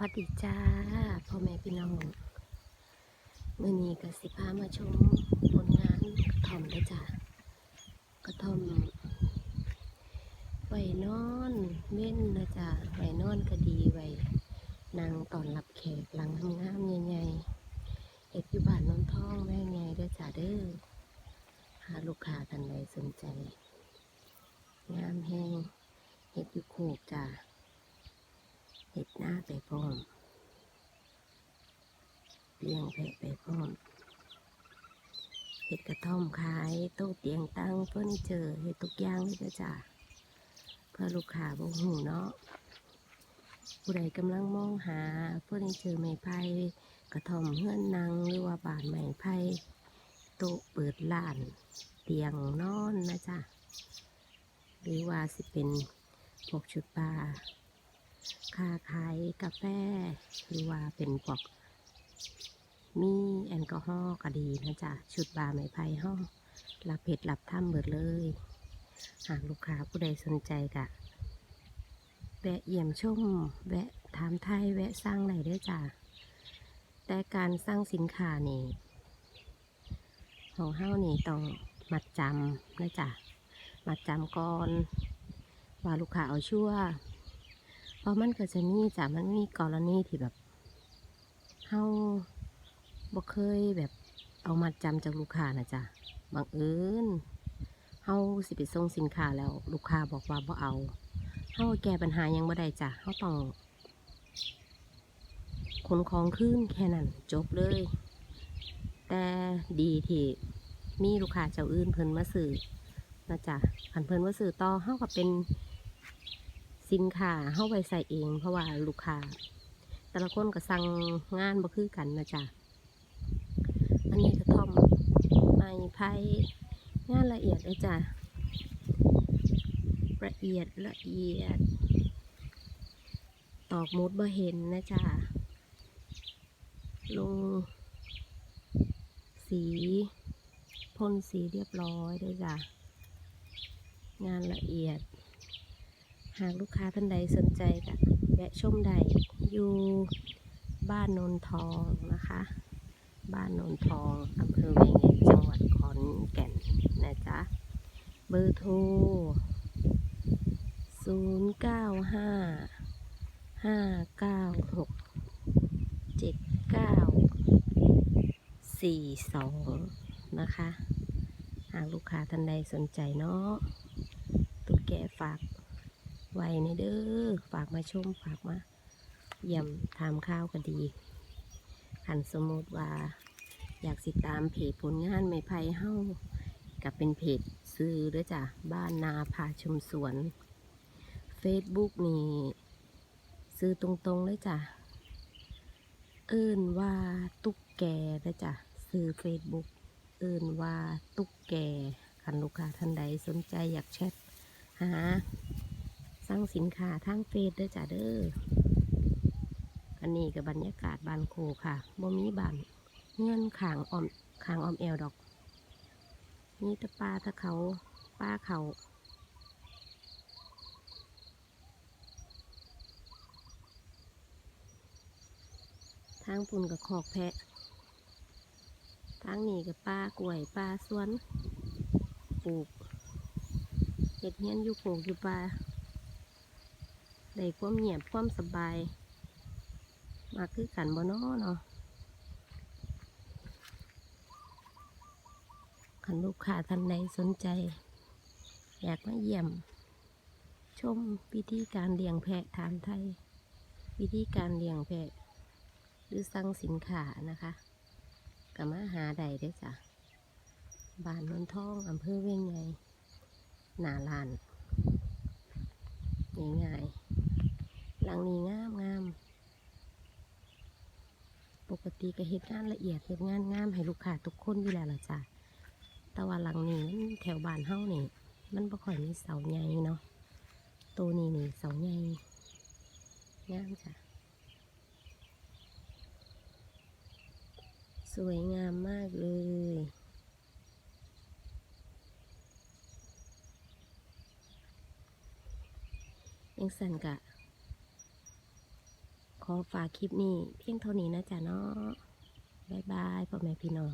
วัสดีจ้าพ่อแม่พี่น้องมื่อนี้ก็สิพามาชมผลงานกระท่อมเด้จ้ากระท่อมไว้นอนเม่นนะจ้าไว้นอนก็ดีไว้นางตอนรับแขกหลังทำงานใหญ่ๆเอ็ดอยู่บ้านน้องท่องแม่ไงเด้จ้าเด้อหาลูกค้าท่านใดสนใจงามแห้งเห็ดอยู่โคกจ้า เห็ดหน้าไปพร้อมเลี้ยงแพะไปพร้อมเห็ดกระท่อมขายโต๊ะเตียงตั้งเฟอร์นิเจอร์เห็ดทุกอย่างเลยจ้ะเพื่อลูกค้าบ่หูเนาะผู้ใดกำลังมองหาเฟอร์นิเจอร์ไม้ไผ่กระท่อมเฮือนนางหรือว่าบานไม้ไผ่โต๊ะเปิดร้าน เตียงนอนนะจ๊ะหรือว่าสิเป็นพวกชุดปลา ค้าขายกาแฟ หรือว่าเป็นพวกมีแอลกอฮอล์ก็ดีนะจ๊ะชุดบาร์ไม้ไผ่ห้องรับเผ็ดรับถ้ำเบิดเลย หากลูกค้าผู้ใดสนใจกะแวะเยี่ยมชม แวะถามไทยแวะสร้างไหนด้วยจ้ะแต่การสร้างสินค้านี่ของเฮ้านี่ต้องมัดจำนะจ๊ะมัดจำก่อน ว่าลูกค้าเอาชั่ว เพราะมันก็จะมีจ้ะมันมีกรณีที่แบบเฮาบ่เคยแบบเอามาจำจากลูกค้านะจ๊ะบังเอิญเฮาสิไปส่งสินค้าแล้ว ลูกค้าบอกว่าบ่เอาเฮาแก้ปัญหายังบ่ได้จ้ะเฮาต้องขนของขึ้นแค่นั้นจบเลย แต่ดีที่มีลูกค้าเจ้าอื่นเพิ่นมาซื้อนะจ๊ะคันเพิ่นมาซื้อต่อเฮาก็เป็น สินค้าเข้าไปใส่เอง เพราะว่าลูกค้าแต่ละคนก็สั่งงานบ่คือกันนะจ๊ะอันนี้กระท่อมไม้ไผ่งานละเอียดเลยจ้ะละเอียดละเอียด ตอกมุดบ่เห็นนะจ๊ะลง สีพ่นสีเรียบร้อยด้วยจ้ะงานละเอียด หากลูกค้าท่านใดสนใจก็แวะชมได้อยู่บ้านโนนทองนะคะ บ้านโนนทองอำเภอเวียงใหญ่จังหวัดขอนแก่นนะจ๊ะ เบอร์โทร 0 9 5 5 9 6 7 9 4 2 นะคะ หากลูกค้าท่านใดสนใจเนาะตุ๊กแกฝาก ไว้ในเด้อฝากมาชมฝากมาเยี่ยมทามข้าวก็ดีขันสมมติว่า อยากสิดตามเพจผลงานไม้ไผ่เฮ้ากับเป็นเพจซื้อเด้อจ้ะบ้านนาพาชมสวน Facebook นี่ซื้อตรงๆเลยจ้ะ เอิ้นว่าตุ๊กแกเด้อจ้ะซื้อ Facebook เอิ้นว่าตุ๊กแกคันลูกค้าท่านใดสนใจอยากแชทหา สั่งสินค้าทางเฟซเด้อจ้ะเด้ออันนี้กับบรรยากาศบานโคค่ะบ่มีบานเงื่อนขางออมขางออมแอวดอกมีแตะปลาตะเขาป้าเขาทางปุ่นกับขอกแพะทางนี้กับป้ากล้วยป้าสวนปลูกเห็ดเงี้ยนอยู่โขกอยู่ป่า ได้ความเงียบความสบาย มาคือกันบ่นอเนาะคันลูกค้าท่านใดสนใจ อยากมาเยี่ยม ชมวิธีการเลี้ยงแพะทานไทย วิธีการเลี้ยงแพะ หรือสั่งสินค้านะคะก็มาหาใดได้จ้ะบ้านนนท่องอำเภอเวียงใหญ่หนาลานง่ายๆ หลังนี้งามงาม ปกติก็เฮ็ดงานละเอียดเฮ็ดงานงามให้ลูกค้าทุกคนอยู่แล้วล่ะจ้ะ แต่ว่าหลังนี้มันแถวบ้านเฮ้านี่ มันบ่ค่อยมีเสาใหญ่เนาะ ตัวนี้นี่เสาใหญ่ งามจ้ะ สวยงามมากเลยยังสั่นกะ ขอฝากคลิปนี้เพียงเท่านี้นะจ๊ะเนาะบายบายพ่อแม่พี่น้อง